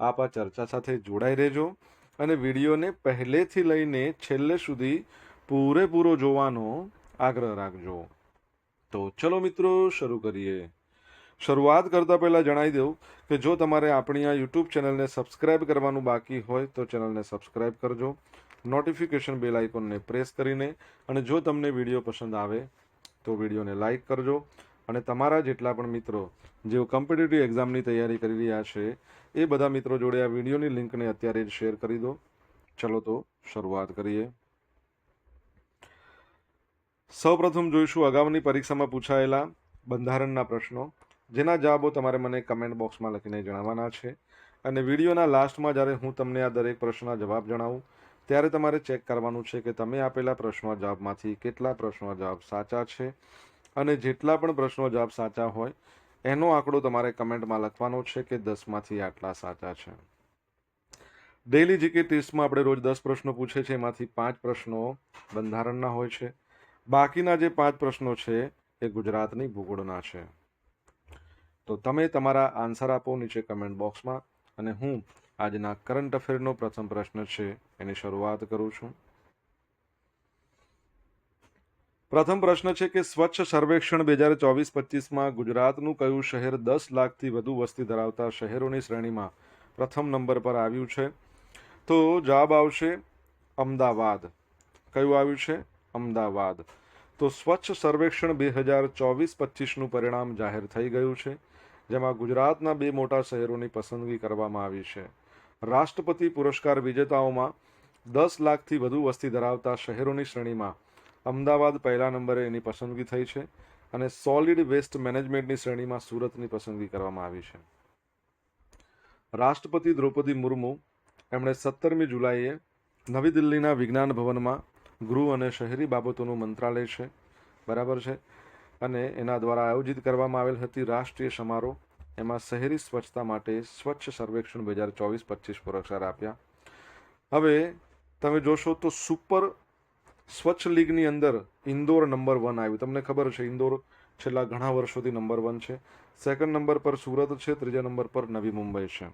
આપ આ ચર્ચા સાથે જોડાઈ રહેજો અને વિડીયોને પહેલેથી લઈને છેલ્લે સુધી પૂરેપૂરો જોવાનો આગ્રહ રાખજો. તો ચલો મિત્રો, શરૂ કરીએ. શરૂઆત કરતાં પહેલાં જણાવી દઉં કે જો તમારે આપણી આ યુટ્યુબ ચેનલને સબસ્ક્રાઇબ કરવાનું બાકી હોય તો ચેનલને સબસ્ક્રાઇબ કરજો, નોટિફિકેશન બેલ આઇકોનને પ્રેસ કરીને અને જો તમને વીડિયો પસંદ આવે તો વિડીયોને લાઇક કરજો અને તમારા જેટલા પણ મિત્રો જેઓ કોમ્પિટિટિવ એક્ઝામની તૈયારી કરી રહ્યા છે એ બધા મિત્રો જોડે આ વિડીયોની લિંકને અત્યારે જ શેર કરી દો. ચલો તો શરૂઆત કરીએ. સૌપ્રથમ જોઈશું અગાઉની પરીક્ષામાં પૂછાયેલા બંધારણના પ્રશ્નો. જેના જવાબો તમારે મને કમેન્ટ બોક્સમાં લખીને જણાવવાના છે. અને વિડીયોના લાસ્ટમાં જ્યારે હું તમને આ દરેક પ્રશ્નના જવાબ જણાવું, ત્યારે તમારે ચેક કરવાનું છે કે તમે આપેલા પ્રશ્નો જવાબમાંથી કેટલા પ્રશ્નો જવાબ સાચા છે અને જેટલા પણ પ્રશ્નો જવાબ સાચા હોય એનો આંકડો તમારે કમેન્ટમાં લખવાનો છે કે દસમાંથી આટલા સાચા છે. ડેઇલી જીકે ટેસ્ટમાં આપણે રોજ દસ પ્રશ્નો પૂછે છે, એમાંથી પાંચ પ્રશ્નો બંધારણના હોય છે. બાકીના જે પાંચ પ્રશ્નો છે એ ગુજરાતની ભૂગોળના છે. તો તમે તમારા આન્સર આપો નીચે કમેન્ટ બોક્સમાં અને હું આજના કરંટ અફેરનો પ્રથમ પ્રશ્ન છે એની શરૂઆત કરું છું. પ્રથમ પ્રશ્ન છે કે સ્વચ્છ સર્વેક્ષણ બે હજાર ચોવીસ પચીસમાં ગુજરાતનું કયું શહેર દસ લાખથી વધુ વસ્તી ધરાવતા શહેરોની શ્રેણીમાં પ્રથમ નંબર પર આવ્યું છે? તો જવાબ આવશે અમદાવાદ. કયું આવ્યું છે? અમદાવાદ. તો સ્વચ્છ સર્વેક્ષણ બે હજાર ચોવીસ પચીસનું પરિણામ જાહેર થઈ ગયું છે, જેમાં ગુજરાતના બે મોટા શહેરોની પસંદગી કરવામાં આવી છે. રાષ્ટ્રપતિ પુરસ્કાર વિજેતાઓમાં દસ લાખથી વધુ વસ્તી ધરાવતા શહેરોની શ્રેણીમાં અમદાવાદ પહેલા નંબરે એની પસંદગી થઈ છે અને સોલિડ વેસ્ટ મેનેજમેન્ટની શ્રેણીમાં સુરતની પસંદગી કરવામાં આવી છે. રાષ્ટ્રપતિ દ્રૌપદી મુર્મુ એમણે સત્તરમી જુલાઈએ નવી દિલ્હીના વિજ્ઞાન ભવનમાં ગૃહ અને શહેરી બાબતોનું મંત્રાલય છે, બરાબર છે? અને એના દ્વારા આયોજિત કરવામાં આવેલ હતી રાષ્ટ્રીય સમારોહ, એમાં શહેરી સ્વચ્છતા માટે સ્વચ્છ સર્વેક્ષણ બે હજાર ચોવીસ પચીસ પુરસ્કાર આપ્યા. હવે તમે જોશો તો સુપર સ્વચ્છ લીગની અંદર ઇન્દોર નંબર વન આવ્યું. તમને ખબર છે ઇન્દોર છેલ્લા ઘણા વર્ષોથી નંબર વન છે. સેકન્ડ નંબર પર સુરત છે, ત્રીજા નંબર પર નવી મુંબઈ છે.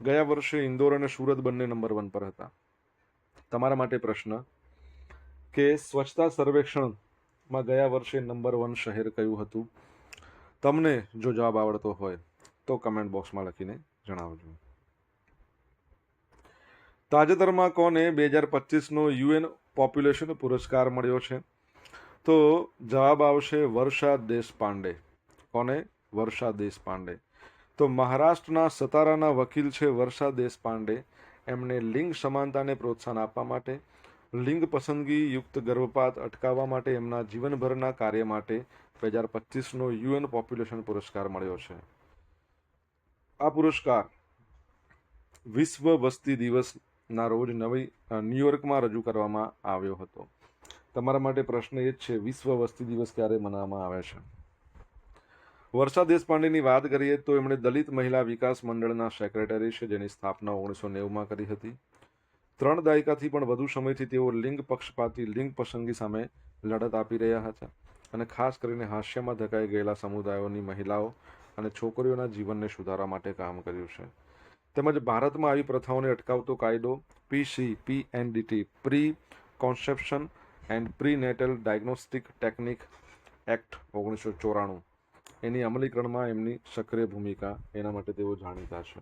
ગયા વર્ષે ઇન્દોર અને સુરત બંને નંબર વન પર હતા. તમારા માટે પ્રશ્ન કે સ્વચ્છતા સર્વેક્ષણમાં ગયા વર્ષે નંબર વન શહેર કયું હતું? તમને જો જવાબ આવડતો હોય તો કમેન્ટ બોક્સમાં લખીને જણાવજો. તાજેતરમાં કોને બે હજાર પચીસનો યુએન પોપ્યુલેશન પુરસ્કાર મળ્યો છે. તો જવાબ આવશે વર્ષા દેશપાંડે. કોને? વર્ષા દેશપાંડે. તો મહારાષ્ટ્રના સતારાના વકીલ છે વર્ષા દેશપાંડે. એમણે લિંગ સમાનતાને પ્રોત્સાહન આપવા માટે, લિંગ પસંદગી યુક્ત ગર્ભપાત અટકાવવા માટે એમના જીવનભરના કાર્ય માટે બે હજાર પચીસનો યુએન પોપ્યુલેશન પુરસ્કાર મળ્યો છે. આ પુરસ્કાર વિશ્વ વસ્તી દિવસના રોજ નવી ન્યુયોર્કમાં રજૂ કરવામાં આવ્યો હતો. તમારા માટે પ્રશ્ન એ જ છે, વિશ્વ વસ્તી દિવસ ક્યારે મનાવવામાં આવે છે? વર્ષા દેશપાંડેની વાત કરીએ તો એમણે દલિત મહિલા વિકાસ મંડળના સેક્રેટરી છે, જેની સ્થાપના ઓગણીસો નેવુંમાં કરી હતી. ત્રણ દાયકાથી પણ વધુ સમયથી તેઓ લિંગ પક્ષપાતી, લિંગ પસંદગી સામે લડત આપી રહ્યા હતા અને ખાસ કરીને હાસ્યમાં ધકાઈ ગયેલા સમુદાયોની મહિલાઓ અને છોકરીઓના જીવનને સુધારવા માટે કામ કર્યું છે. તેમજ ભારતમાં આવી પ્રથાઓને અટકાવતો કાયદો PC PNDT pre conception and pre natal diagnostic technique act ઓગણીસો ચોરાણું. એની અમલીકરણમાં એમની સક્રિય ભૂમિકા, એના માટે તેઓ જાણીતા છે.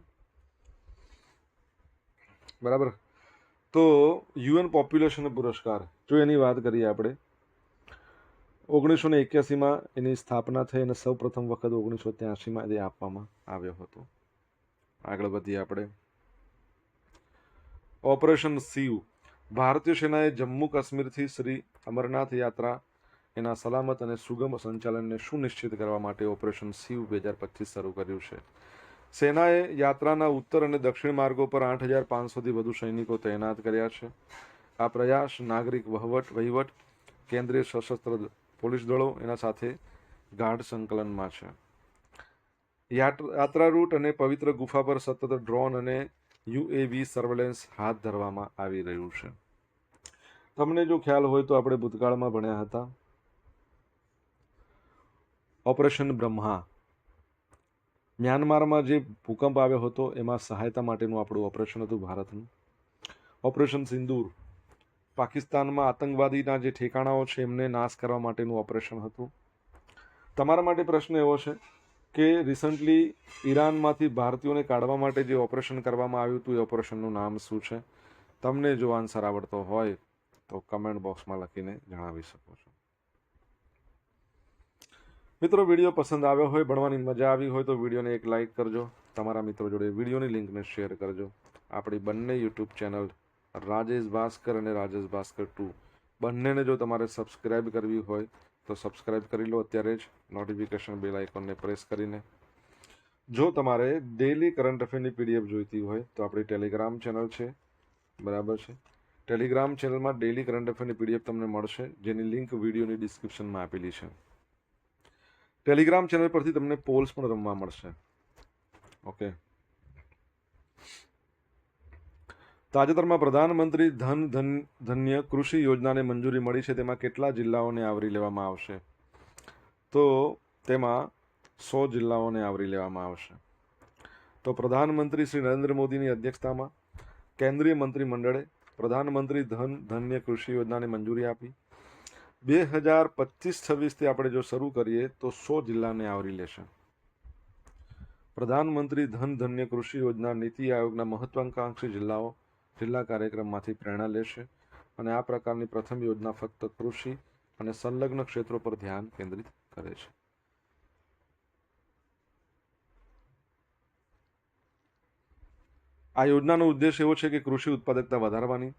બરાબર? તો યુએન પોપ્યુલેશન પુરસ્કાર, જો એની વાત કરીએ આપણે, ઓગણીસો ને એક્યાસીમાં એની સ્થાપના થઈ અને સૌ પ્રથમ વખત ઓગણીસો ત્યાસીમાં એ આપવામાં આવ્યો હતો. આગળ વધીએ આપણે. ઓપરેશન સીવ ભારતીય સેનાએ જમ્મુ કાશ્મીરથી શ્રી અમરનાથ યાત્રા, એના સલામત અને સુગમ સંચાલનને સુનિશ્ચિત કરવા માટે ઓપરેશન સીવ બે હજાર પચીસ શરૂ કર્યું છે. સેનાએ યાત્રાના ઉત્તર અને દક્ષિણ માર્ગો પર આઠ હજાર પાંચસોથી વધુ સૈનિકો તૈનાત કર્યા છે. આ પ્રયાસ નાગરિક વહીવટ વહીવટ, કેન્દ્રીય સશસ્ત્ર પોલીસ દળો, એના સાથે ગાઢ સંકલનમાં છે. યાત્રા રૂટ અને પવિત્ર ગુફા પર સતત ડ્રોન અને યુએવી સર્વેલન્સ હાથ ધરવામાં આવી રહ્યું છે. તમને જો ખ્યાલ હોય તો આપણે ભૂતકાળમાં ભણ્યા હતા. ઓપરેશન બ્રહ્મા. મ્યાનમારમાં જે ભૂકંપ આવ્યો હતો, એમાં સહાયતા માટેનું આપણું ઓપરેશન હતું ભારતનું. ઓપરેશન સિંદૂર. પાકિસ્તાનમાં આતંકવાદીના જે ઠેકાણાઓ છે, એમને નાશ કરવા માટેનું ઓપરેશન હતું. તમારા માટે પ્રશ્ન એવો છે? કે રિસન્ટલી ઈરાનમાંથી ભારતીયોને કાઢવા માટે જે ઓપરેશન કરવામાં આવ્યું હતું, એ ઓપરેશનનું નામ શું છે? તમને જો આન્સર આવડતો હોય, તો કમેન્ટ બોક્સમાં લખીને જણાવી શકો છો. મિત્રો વીડિયો પસંદ આવ્યો હોય, ભણવાની મજા આવી હોય, તો વિડીયોને એક લાઇક કરજો. તમારા મિત્રો જોડે વિડીયોની લિંકને શેર કરજો. આપણી બંને યુટ્યુબ ચેનલ રાજેશ ભાસ્કર અને રાજેશ ભાસ્કર ટુ બંનેને જો તમારે સબસ્ક્રાઇબ કરવી હોય તો સબસ્ક્રાઇબ કરી લો અત્યારે જ. નોટિફિકેશન બેલ આઇકોનને પ્રેસ કરીને. જો તમારે ડેલી કરંટ અફેરની પીડીએફ જોઈતી હોય, તો આપણી ટેલિગ્રામ ચેનલ છે. બરાબર છે? ટેલિગ્રામ ચેનલમાં ડેલી કરંટ અફેરની પીડીએફ તમને મળશે, જેની લિંક વિડીયોની ડિસ્ક્રિપ્શનમાં આપેલી છે. ટેલિગ્રામ ચેનલ પરથી તમને પોલ્સ પણ રમવા મળશે. ઓકે તાજેતરમાં પ્રધાનમંત્રી ધન ધન ધન્ય કૃષિ યોજનાને મંજૂરી મળી છે. તેમાં કેટલા જિલ્લાઓને આવરી લેવામાં આવશે? તો તેમાં સો જિલ્લાઓને આવરી લેવામાં આવશે. તો પ્રધાનમંત્રી શ્રી નરેન્દ્ર મોદીની અધ્યક્ષતામાં કેન્દ્રીય મંત્રીમંડળે પ્રધાનમંત્રી ધન ધન્ય કૃષિ યોજનાને મંજૂરી આપી. બે હજાર પચીસ છવ્વીસથી આપણે જો શરૂ કરીએ, તો સો જિલ્લાને આવરી લેશે. પ્રધાનમંત્રી ધન ધન્ય કૃષિ યોજના નીતિ આયોગના મહત્વાકાંક્ષી જિલ્લાઓ જિલ્લા કાર્યક્રમમાંથી પ્રેરણા લેશે અને આ પ્રકારની પ્રથમ યોજના ફક્ત કૃષિ અને સંલગ્ન ક્ષેત્રો પર ધ્યાન કેન્દ્રિત કરે છે. આ યોજનાનો ઉદ્દેશ એવો છે કે કૃષિ ઉત્પાદકતા વધારવાની,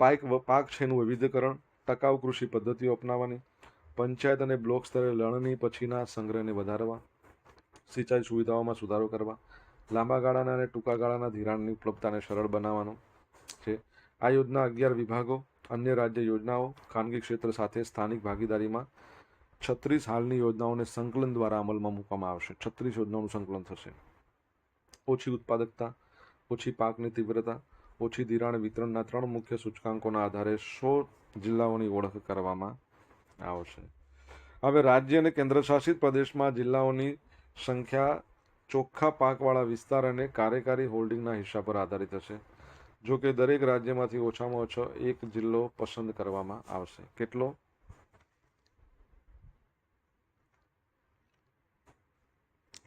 પાક પાક છેનું વૈવિધ્યકરણ, ટકાઉ કૃષિ પદ્ધતિઓ અપનાવવાની, પંચાયત અને બ્લોક સ્તરે લણણી પછીના સંગ્રહને વધારવા, સિંચાઈ સુવિધાઓમાં સુધારો કરવા લાંબા ગાળાના અને ટૂંકા ગાળાના ધિરાણની ઉપલબ્ધતાને સરળ બનાવવાનો છે. આ યોજના અગિયાર વિભાગો, અન્ય રાજ્ય યોજનાઓ, ખાનગી ક્ષેત્ર સાથે સ્થાનિક ભાગીદારીમાં છત્રીસ હાલની યોજનાઓને સંકલન દ્વારા અમલમાં મૂકવામાં આવશે. છત્રીસ યોજનાઓનું સંકલન થશે. ઓછી ઉત્પાદકતા, ઓછી પાકની તીવ્રતા, ઓછી ધિરાણ વિતરણના ત્રણ મુખ્ય સૂચકાંકોના આધારે સો જિલ્લાઓની ઓળખ કરવામાં આવશે. હવે રાજ્ય અને કેન્દ્રશાસિત પ્રદેશમાં જિલ્લાઓની સંખ્યા ચોખ્ખા પાકવાળા વિસ્તાર અને કાર્યકારી હોલ્ડિંગના હિસ્સા પર આધારિત હશે. જો કે દરેક રાજ્યમાંથી ઓછામાં ઓછો એક જિલ્લો પસંદ કરવામાં આવશે. કેટલો?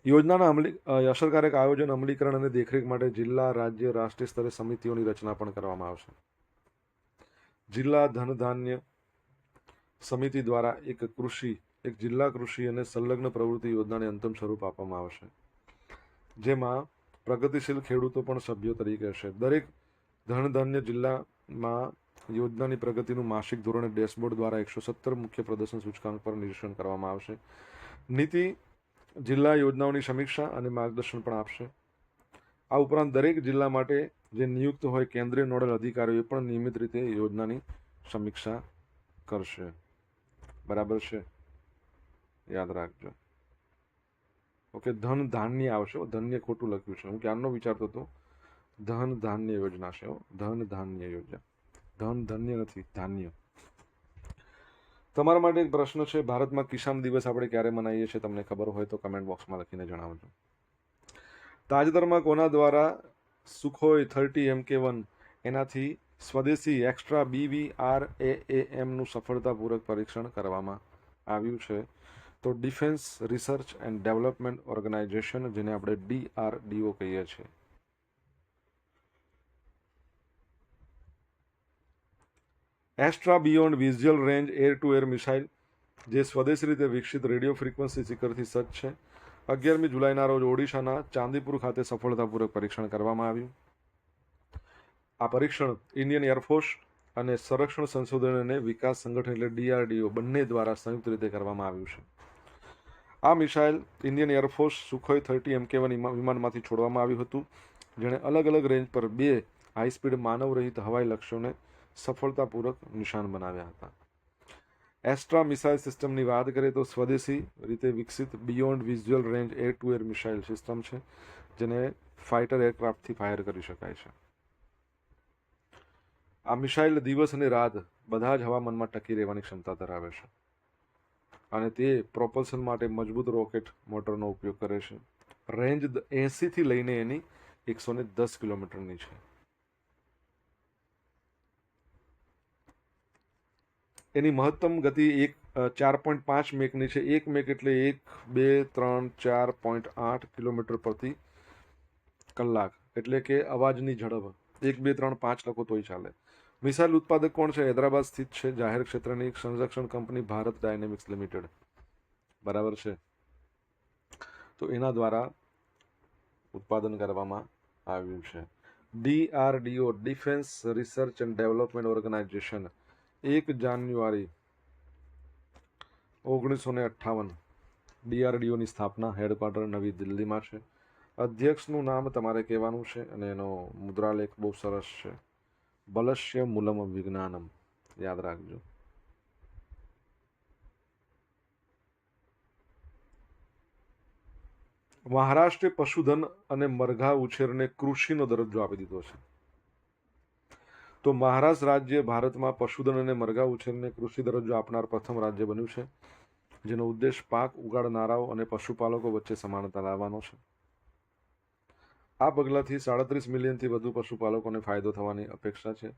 યોજનાના અમલી અસરકારક આયોજન, અમલીકરણ અને દેખરેખ માટે જિલ્લા, રાજ્ય, રાષ્ટ્રીય સ્તરે સમિતિઓની રચના પણ કરવામાં આવશે. જિલ્લા ધન ધાન્ય સમિતિ દ્વારા એક કૃષિ, એક જિલ્લા કૃષિ અને સંલગ્ન પ્રવૃત્તિ યોજનાને અંતિમ સ્વરૂપ આપવામાં આવશે. જેમાં પ્રગતિશીલ ખેડૂતો પણ સભ્યો તરીકે હશે. દરેક ધન ધાન્ય જિલ્લામાં યોજનાની પ્રગતિનું માસિક ધોરણે ડેશબોર્ડ દ્વારા એકસો સત્તર મુખ્ય પ્રદર્શન સૂચકાંક પર નિરીક્ષણ કરવામાં આવશે. નીતિ જિલ્લા યોજનાઓની સમીક્ષા અને માર્ગદર્શન પણ આપશે. આ ઉપરાંત દરેક જિલ્લા માટે જે નિયુક્ત હોય કેન્દ્રીય નોડલ અધિકારીઓ પણ નિયમિત રીતે યોજનાની સમીક્ષા કરશે. બરાબર છે? યાદ રાખજો. ઓકે, ધન ધાન્ય આવશે ધન્ય ખોટું લખ્યું છે. હું ક્યારનો વિચારતો હતો? ધન ધાન્ય યોજના છે ધન ધાન્ય યોજના. ધન ધન્ય નથી, ધાન્ય. તમારા માટે એક પ્રશ્ન છે, ભારતમાં કિસાન દિવસ આપણે ક્યારે મનાવીએ છીએ? તમને ખબર હોય તો કમેન્ટ બોક્સમાં લખીને જણાવજો. તાજેતરમાં કોના દ્વારા સુખોઈ થર્ટી એમ કે વન એનાથી સ્વદેશી એક્સ્ટ્રા બીવી આર એ એમનું સફળતાપૂર્વક પરીક્ષણ કરવામાં આવ્યું છે? તો defence, research and development organisation, જેને આપણે ડીઆરડીઓ કહીએ છીએ. Astra beyond visual range air to air missile, જે સ્વદેશી રીતે વિકસિત રેડિયો ફ્રીક્વન્સી શિખરથી સજ્જ છે. અગિયારમી જુલાઈના રોજ ઓડિશાના ચાંદીપુર ખાતે સફળતાપૂર્વક પરીક્ષણ કરવામાં આવ્યું. આ પરીક્ષણ ઇન્ડિયન એરફોર્સ અને સંરક્ષણ સંશોધન અને વિકાસ સંગઠન એટલે ડીઆરડીઓ બંને દ્વારા સંયુક્ત રીતે કરવામાં આવ્યું છે. આ missile Indian air force Sukhoi thirty MK one વિમાનમાંથી છોડવામાં આવ્યું હતું, જેણે અલગ અલગ રેન્જ પર બે હાઈ સ્પીડ માનવ રહિત હવાઈ લક્ષ્યોને સફળતાપૂર્વક નિશાન બનાવ્યા હતા. એસ્ટ્રા મિસાઇલ સિસ્ટમની વાત કરીએ તો સ્વદેશી રીતે વિકસિત beyond visual range air to air missile system છે, જેને ફાઇટર એરક્રાફ્ટથી ફાયર કરી શકાય છે. આ મિસાઇલ દિવસ અને રાત બધા જ હવામાનમાં ટકી રહેવાની ક્ષમતા ધરાવે છે. અને તે પ્રોપલ્શન માટે મજબૂત રોકેટ મોટરનો ઉપયોગ કરે છે. રેન્જ એંસીથી લઈને એની એકસો ને દસ કિલોમીટરની છે. એની મહત્તમ ગતિ એક ચાર પોઈન્ટ પાંચ મેકની છે. એક મેક એટલે એક, બે, ત્રણ, ચાર પોઈન્ટ આઠ કિલોમીટર પ્રતિ કલાક. એટલે કે અવાજની ઝડપ. એક, બે, ત્રણ, પાંચ લખો તોય ચાલે. મિસાઇલ ઉત્પાદક કોણ છે? હૈદરાબાદ સ્થિત છે જાહેર ક્ષેત્રની સંરક્ષણ કંપની ભારત ડાયનેમિક્સ લિમિટેડ. બરાબર છે? તો એના દ્વારા ઉત્પાદન કરવામાં આવ્યું છે. DRDO, defence research and development organisation, એક જાન્યુઆરી ઓગણીસો ને અઠ્ઠાવન. ડીઆરડીઓની સ્થાપના હેડક્વાર્ટર નવી દિલ્હીમાં છે. અધ્યક્ષનું નામ તમારે કહેવાનું છે અને એનો મુદ્રાલેખ બહુ સરસ છે. બલશ્ય મૂલમ વિજ્ઞાનમ યાદ રાખજો મહારાષ્ટ્રે પશુધન અને મરઘા ઉછેરને કૃષિનો દરજ્જો આપી દીધો છે। તો મહારાષ્ટ્ર રાજ્ય ભારતમાં પશુધન અને મરઘા ઉછેરને કૃષિ દરજ્જો આપનાર પ્રથમ રાજ્ય બન્યું છે, જેનો ઉદ્દેશ પાક ઉગાડનારાઓ અને પશુપાલકો વચ્ચે સમાનતા લાવવાનો છે। આ પગલાંથી સાડત્રીસ મિલિયનથી વધુ પશુપાલકોને ફાયદો થવાની અપેક્ષા છે.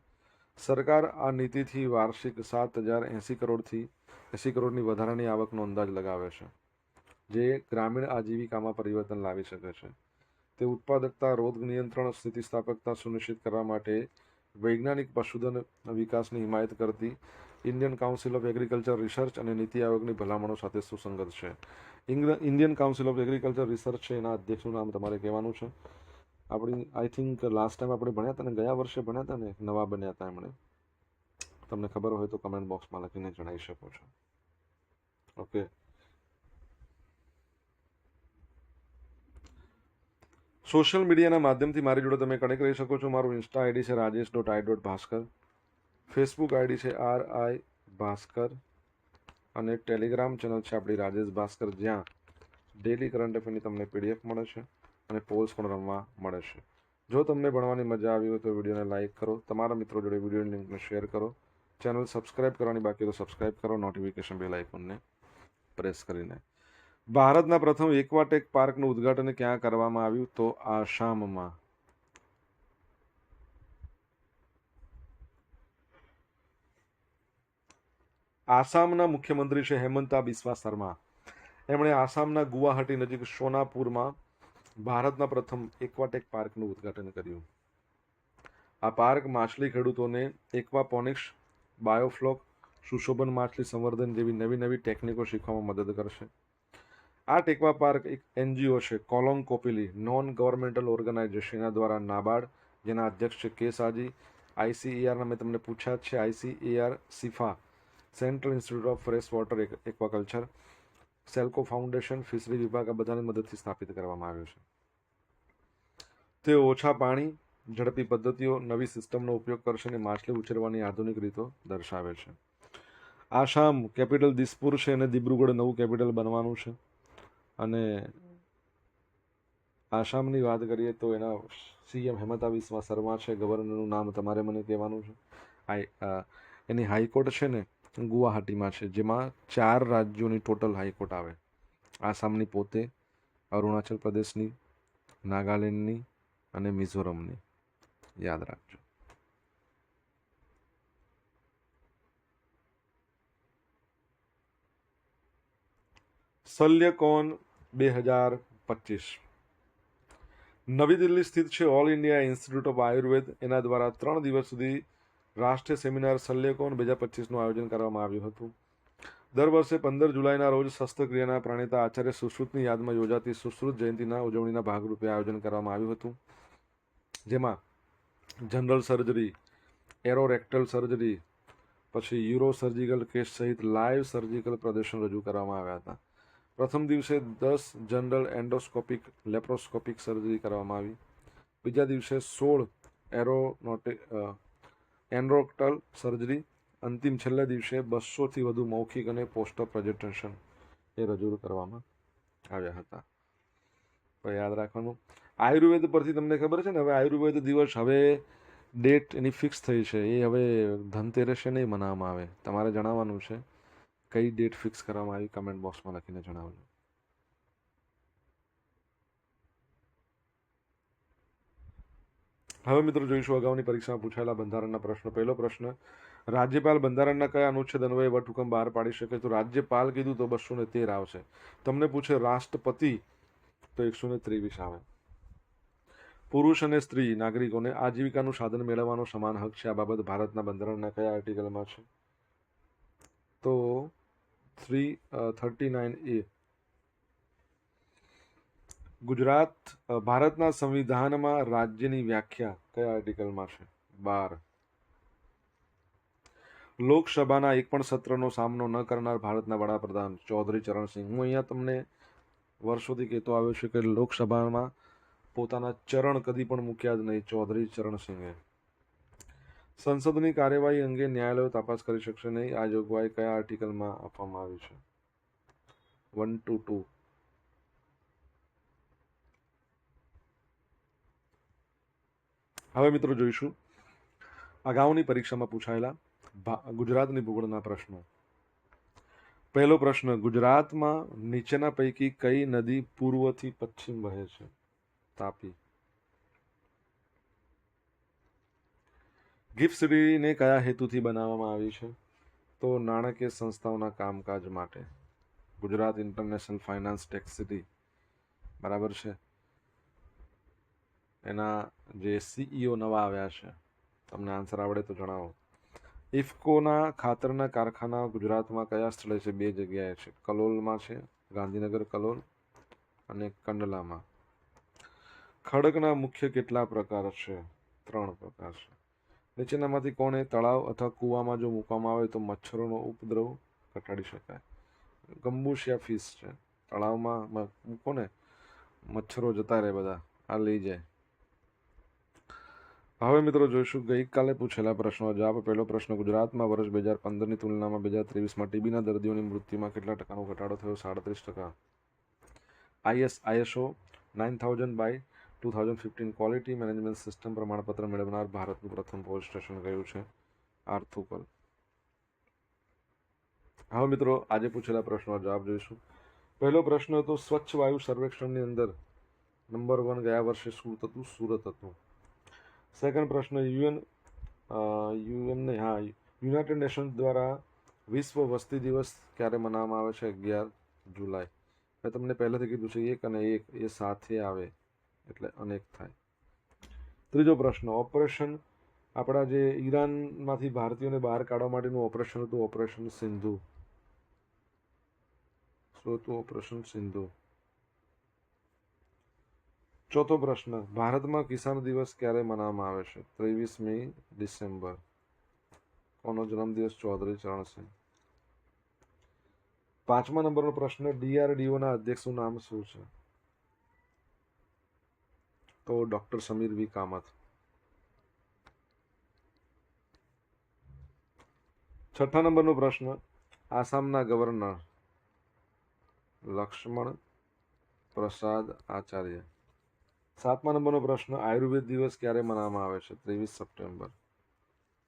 સરકાર આ નીતિથી વાર્ષિક સાત હજાર એંસી કરોડથી એંસી કરોડની વધારાની આવકનો અંદાજ લગાવે છે, જે ગ્રામીણ આજીવિકામાં પરિવર્તન લાવી શકે છે. તે ઉત્પાદકતા, રોગ નિયંત્રણ, સ્થિતિસ્થાપકતા સુનિશ્ચિત કરવા માટે વૈજ્ઞાનિક પશુધન વિકાસની હિમાયત કરતી Indian council of agriculture research અને નીતિ આયોગની ભલામણો સાથે સુસંગત છે. Indian council of agriculture research છે, એના અધ્યક્ષનું નામ તમારે કહેવાનું છે. આપણી આઈ થિંક લાસ્ટ ટાઈમ આપણે ભણ્યા હતા ને, ગયા વર્ષે ભણ્યા હતા ને નવા બન્યા હતા એમણે. તમને ખબર હોય તો કમેન્ટ બોક્સમાં લખીને જણાવી શકો છો. ઓકે સોશિયલ મીડિયાના માધ્યમથી મારી જોડે તમે કનેક્ટ રહી શકો છો. મારું ઇન્સ્ટા આઈડી છે Rajesh dot I dot Bhaskar Facebook ID છે આર આઈ ભાસ્કર અને ટેલિગ્રામ ચેનલ છે આપણી રાજેશ ભાસ્કર જ્યાં ડેલી કરંટ અફેરની તમને પીડીએફ મળે છે. અને પોલ્સ પણ રમવા મળે જો તમને ભણવાની મજા આવી હોય તો વિડીયોને લાઇક કરો, તમારા મિત્રો જોડે વિડીયોની લિંકને શેર કરો ચેનલ સબસ્ક્રાઇબ કરવાની બાકી તો સબસ્ક્રાઇબ કરો નોટિફિકેશન બેલ આઇકોનને પ્રેસ કરીને. ભારતના પ્રથમ એકવાટેક પાર્કનું ઉદ્ઘાટન ક્યાં કરવામાં આવ્યું તો આસામમાં. આસામના મુખ્યમંત્રી છે હેમંતા બિસ્વા શર્મા. એમણે આસામના ગુવાહાટી નજીક સોનાપુરમાં ભારતના પ્રથમ એક્વાટેક પાર્કનું ઉદ્ઘાટન કર્યું. આ પાર્ક માછલી ખેડૂતોને એકવાપોનિક્સ, બાયોફ્લોક, સુશોભન માછલી સંવર્ધન જેવી નવી નવી ટેકનિકો શીખવામાં મદદ કરશે. આ ટેકવા પાર્ક એક એનજીઓ છે, Kolong Kopili non governmental organisation દ્વારા નાબાર્ડ, જેના અધ્યક્ષ છે કે સાજી. આઈસીએઆરના મેં તમને પૂછ્યા છે ICAR CIFA, central institute of fresh water aquaculture. Selco foundation, fishery વિભાગ આ બધાની મદદથી સ્થાપિત કરવામાં આવ્યું છે. તે ઓછા પાણી, ઝડપી પદ્ધતિઓ, નવી સિસ્ટમનો ઉપયોગ કરશે અને માછલી ઉછેરવાની આધુનિક રીતો દર્શાવે છે. આસામ કેપિટલ દિસપુર છે અને દિબ્રુગઢ નવું કેપિટલ બનવાનું છે. અને આસામની વાત કરીએ તો એના સીએમ હેમંતા વિશ્વા શર્મા છે, ગવર્નરનું નામ તમારે મને કહેવાનું છે. એની હાઈકોર્ટ છે ને ગુવાહાટીમાં છે, જેમાં ચાર રાજ્યોની ટોટલ હાઈકોર્ટ આવે. આસામની પોતે, અરુણાચલ પ્રદેશની, નાગાલેન્ડની અને મિઝોરમની. યાદ રાખજો. શલ્યકોન બે હજાર પચીસ. નવી દિલ્હી સ્થિત છે all India institute of Ayurveda એના દ્વારા ત્રણ દિવસ સુધી રાષ્ટ્રીય સેમિનાર સલ્લેકોન બે હજાર પચીસનું આયોજન કરવામાં આવ્યું હતું. દર વર્ષે પંદર જુલાઈના રોજ શસ્ત્રક્રિયાના પ્રણેતા આચાર્ય સુશ્રુતની યાદમાં યોજાતી સુશ્રુત જયંતિના ઉજવણીના ભાગરૂપે આયોજન કરવામાં આવ્યું હતું. જેમાં જનરલ સર્જરી, એરોરેક્ટલ સર્જરી, પછી યુરો સર્જિકલ કેસ સહિત લાઈવ સર્જિકલ પ્રદર્શન રજૂ કરવામાં આવ્યા હતા. પ્રથમ દિવસે દસ જનરલ એન્ડોસ્કોપિક, લેપ્રોસ્કોપિક સર્જરી કરવામાં આવી. બીજા દિવસે સોળ એરોનોટિક એનરોક્ટલ સર્જરી અંતિમ છેલ્લા દિવસે બસોથી વધુ મૌખિક અને પોસ્ટર પ્રેઝન્ટેશન એ રજૂ કરવામાં આવ્યા હતા. તો યાદ રાખવાનું. આયુર્વેદ પરથી તમને ખબર છે ને, હવે આયુર્વેદ દિવસ હવે ડેટ એની ફિક્સ થઈ છે. એ હવે ધનતેરસે નહીં મનાવવામાં આવે. તમારે જણાવવાનું છે. કઈ ડેટ ફિક્સ કરવામાં આવી? કમેન્ટ બોક્સમાં લખીને જણાવજો. હવે મિત્રો જોઈશું અગાઉની પરીક્ષામાં પૂછાયેલા બંધારણના પ્રશ્નો. પહેલો પ્રશ્ન, રાજ્યપાલ બંધારણના કયા અનુચ્છેદ અન્વયે વટહુકમ બહાર પાડી શકે તો રાજ્યપાલ કીધું તો બસો ને તેર આવશે. તમને પૂછે, રાષ્ટ્રપતિ તો એકસો ને ત્રેવીસ આવે. પુરુષ અને સ્ત્રી નાગરિકોને આજીવિકાનું સાધન મેળવવાનો સમાન હક છે. આ બાબત ભારતના બંધારણના કયા આર્ટિકલમાં છે? તો three thirty nine A Gujarat ભારતના સંવિધાનમાં રાજ્યની વ્યાખ્યા કયા આર્ટિકલમાં છે? બાર. લોકસભાના એક પણ સત્રનો સામનો ન કરનાર ભારતના વડાપ્રધાન ચૌધરી ચરણસિંહ. હું અહીંયા તમને વર્ષોથી કહેતો આવ્યો છું કે લોકસભામાં પોતાના ચરણ કદી પણ મૂક્યા જ નહીં ચૌધરી ચરણસિંહે. સંસદની કાર્યવાહી અંગે ન્યાયાલયો તપાસ કરી શકશે નહીં. આ જોગવાઈ કયા આર્ટિકલમાં આપવામાં આવી છે? One, two two. હવે મિત્રો જોઈશું. અગાઉની પરીક્ષામાં પૂછાયેલા ગુજરાતની ભૂગોળના પ્રશ્નો. પહેલો પ્રશ્ન, ગુજરાતમાં નીચેના પૈકી કઈ નદી પૂર્વથી પશ્ચિમ વહે છે? તાપી. ગિફ્ટ સિટીને કયા હેતુથી બનાવવામાં આવી છે? તો નાણાકીય સંસ્થાઓના કામકાજ માટે. Gujarat international finance tax city. બરાબર છે? એના જે સીઈઓ નવા આવ્યા છે, તમને આન્સર આવડે તો જણાવો. ઇફકોના ખાતરના કારખાના ગુજરાતમાં કયા સ્થળે છે? બે જગ્યાએ છે. કલોલમાં છે, ગાંધીનગર કલોલ અને કંડલામાં. ખડકના મુખ્ય કેટલા પ્રકાર છે? ત્રણ પ્રકાર છે. નીચેનામાંથી કોણે તળાવ અથવા કૂવામાં જો મૂકવામાં આવે તો મચ્છરોનો ઉપદ્રવ ઘટાડી શકાય. ગંબુશિયા ફિશ છે. તળાવમાં મૂકો ને. મચ્છરો જતા રહે બધા. આ લઈ જાય. હવે મિત્રો જોઈશું, ગઈકાલે પૂછેલા પ્રશ્નો જવાબ. પહેલો પ્રશ્ન, ગુજરાતમાં વર્ષ બે હજાર પંદરની તુલનામાં બે હજાર ત્રેવીસમાં ટીબીના દર્દીઓની મૃત્યુમાં કેટલા ટકાનો ઘટાડો થયો? સાડત્રીસ ટકા. IS, ISO, nine thousand by two thousand fifteen quality management system પ્રમાણપત્ર મેળવનાર ભારતનું પ્રથમ પોલીસ સ્ટેશન કયું છે? આર્થુકલ હવે મિત્રો, આજે પૂછેલા પ્રશ્નો જવાબ જોઈશું. પહેલો પ્રશ્ન હતો, સ્વચ્છ વાયુ સર્વેક્ષણની અંદર નંબર વન ગયા વર્ષે સુરત હતું સુરત હતું. સેકન્ડ પ્રશ્ન યુએન યુએન નહીં હા યુનાઇટેડ નેશન્સ દ્વારા વિશ્વ વસ્તી દિવસ ક્યારે મનાવવામાં આવે છે? અગિયાર જુલાઈ. મેં તમને પહેલેથી કીધું છે, એક અને એક, એ સાથે આવે એટલે અનેક થાય. ત્રીજો પ્રશ્ન, ઓપરેશન, આપણા જે ઈરાનમાંથી ભારતીયોને બહાર કાઢવા માટેનું ઓપરેશન હતું, ઓપરેશન સિંધુ. શું હતું ઓપરેશન સિંધુ? ચોથો પ્રશ્ન, ભારતમાં કિસાન દિવસ ક્યારે મનાવવામાં આવે છે? ત્રેવીસમી ડિસેમ્બર. કોનો જન્મદિવસ ચૌધરી ચરણસિંહ? પાંચમા નંબરનો પ્રશ્ન, ડીઆરડીઓના અધ્યક્ષનું નામ શું છે? તો ડોક્ટર સમીર વી. કામત. છઠ્ઠા નંબરનો પ્રશ્ન, આસામના ગવર્નર લક્ષ્મણ પ્રસાદ આચાર્ય. સાતમા નંબરનો પ્રશ્ન, આયુર્વેદ દિવસ ક્યારે મનાવવામાં આવે છે? ત્રેવીસ સપ્ટેમ્બર.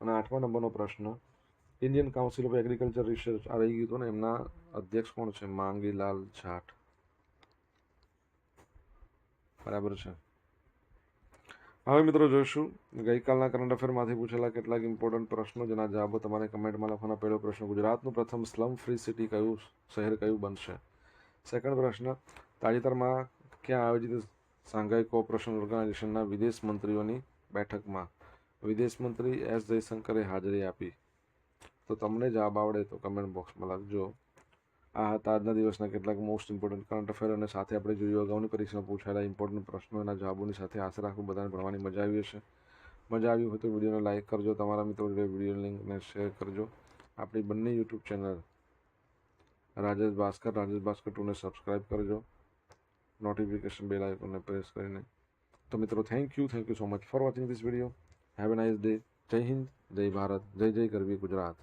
અને આઠમા નંબરનો પ્રશ્ન, Indian council of agriculture research આ રહી ગયું હતું ને, એમના અધ્યક્ષ કોણ છે? માંગીલાલ જાટ બરાબર છે. હવે મિત્રો જોઈશું, ગઈકાલના કરંટ અફેરમાંથી પૂછેલા કેટલાક ઇમ્પોર્ટન્ટ પ્રશ્નો, જેના જવાબો તમારે કમેન્ટમાં લખવાના. પહેલો પ્રશ્ન, ગુજરાતનું પ્રથમ સ્લમ ફ્રી સિટી કયું શહેર કયું બનશે? સેકન્ડ પ્રશ્ન, તાજેતરમાં ક્યાં આયોજિત શાંઘાઈ કોઓપરેશન ઓર્ગેનાઇઝેશનના વિદેશ મંત્રીઓની બેઠકમાં વિદેશ મંત્રી એસ જયશંકરે હાજરી આપી. તો તમને જવાબ આવડે તો કમેન્ટ બોક્સમાં લખજો. આ હતા આજના દિવસના કેટલાક મોસ્ટ ઇમ્પોર્ટન્ટ કરંટ અફેર અને સાથે આપણે જોયું અગાઉની પરીક્ષામાં પૂછાયેલા ઇમ્પોર્ટન્ટ પ્રશ્નો એના જવાબોની સાથે આશા રાખું બધાને ભણવાની મજા આવી હશે. મજા આવી હોય તો વિડીયોને લાઇક કરજો, તમારા મિત્રો જોડે વીડિયો લિંકને શેર કરજો. આપણી બંને યુટ્યુબ ચેનલ રાજેશ ભાસ્કર રાજેશ ભાસ્કર ટુને સબસ્ક્રાઇબ કરજો. નોટિફિકેશન બેલ આઇકોનને પ્રેસ કરીને. તો મિત્રો thank you thank you so much for watching this video have a nice day જય હિન્દ જય ભારત જય જય ગરવી ગુજરાત